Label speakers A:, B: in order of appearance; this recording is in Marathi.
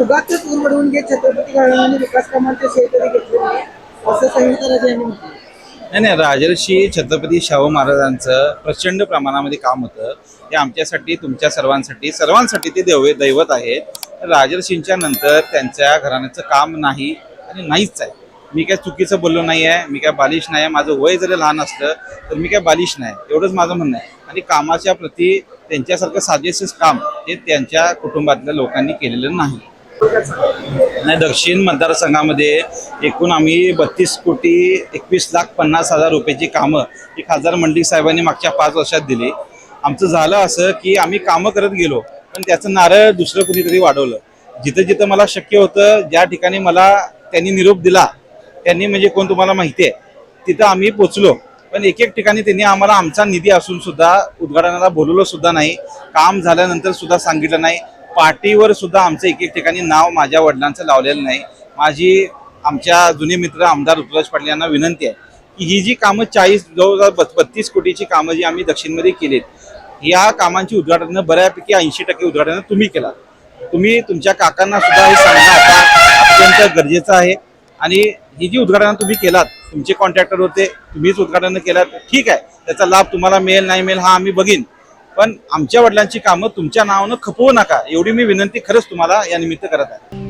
A: उगाच उरवडवून घेत छत्रपती घराण्याने विकास कामांचे शेतकरी घेतले नाही असं संयुक्त राजे यांनी म्हटलं.
B: नाही नाही राजर्षी छत्रपती शाहू महाराजांचं प्रचंड प्रमाणामध्ये काम होतं. हे आमच्यासाठी तुमच्या सर्वांसाठी सर्वांसाठी ते देव दैवत आहे. राजर्षींच्या नंतर त्यांच्या घराण्याचं काम नाही आणि नाहीच आहे. मी काय चुकीचं बोललो नाही आहे मी काय बालिश नाही आहे माझं वय जरी लहान असलं तर मी काय बालिश नाही एवढंच माझं म्हणणं आहे. आणि कामाच्या प्रती त्यांच्यासारखं साजेसेच काम हे त्यांच्या कुटुंबातल्या लोकांनी केलेलं नाही. नाही दक्षिण मतदारसंघामध्ये एकूण आम्ही बत्तीस कोटी एकवीस लाख पन्नास हजार रुपयाची कामं ही खासदार मंडलिक साहेबांनी मागच्या पाच वर्षात दिली. आमचं झालं असं की आम्ही कामं करत गेलो पण त्याचं नारळ दुसरं कुणीतरी वाढवलं. जिथं जिथं मला शक्य होतं ज्या ठिकाणी मला त्यांनी निरोप दिला त्यांनी म्हणजे कोण तुम्हाला माहिती आहे तिथं आम्ही पोचलो. पण एक एक ठिकाणी त्यांनी आम्हाला आमचा निधी असून सुद्धा उद्घाटनाला बोलवलं सुद्धा नाही. काम झाल्यानंतर सुद्धा सांगितलं नाही. पार्टीवर सुद्धा आमचं एक एक ठिकाणी नाव माझ्या वडिलांचं लावलेलं नाही. माझी आमच्या जुने मित्र आमदार ऋतुराज पाटील यांना विनंती आहे की ही जी कामं चाळीस जवळजवळ बत- बत्तीस कोटीची कामं जी आम्ही दक्षिणमध्ये केलीत या कामांची उद्घाटनं बऱ्यापैकी ऐंशी टक्के उद्घाटनं तुम्ही केला तुम्ही तुमच्या काकांना सुद्धा हे सांगणं आता अत्यंत गरजेचं आहे. आणि ही जी उद्घाटन तुम्ही केलात तुमचे कॉन्ट्रॅक्टर होते तुम्हीच उद्घाटन केलात ठीक आहे त्याचा लाभ तुम्हाला मिळेल नाही मिळेल हा आम्ही बघीन. पण आमच्या वडिलांची कामं तुमच्या नावानं खपवू नका एवढी मी विनंती खरंच तुम्हाला या निमित्त करत आहे.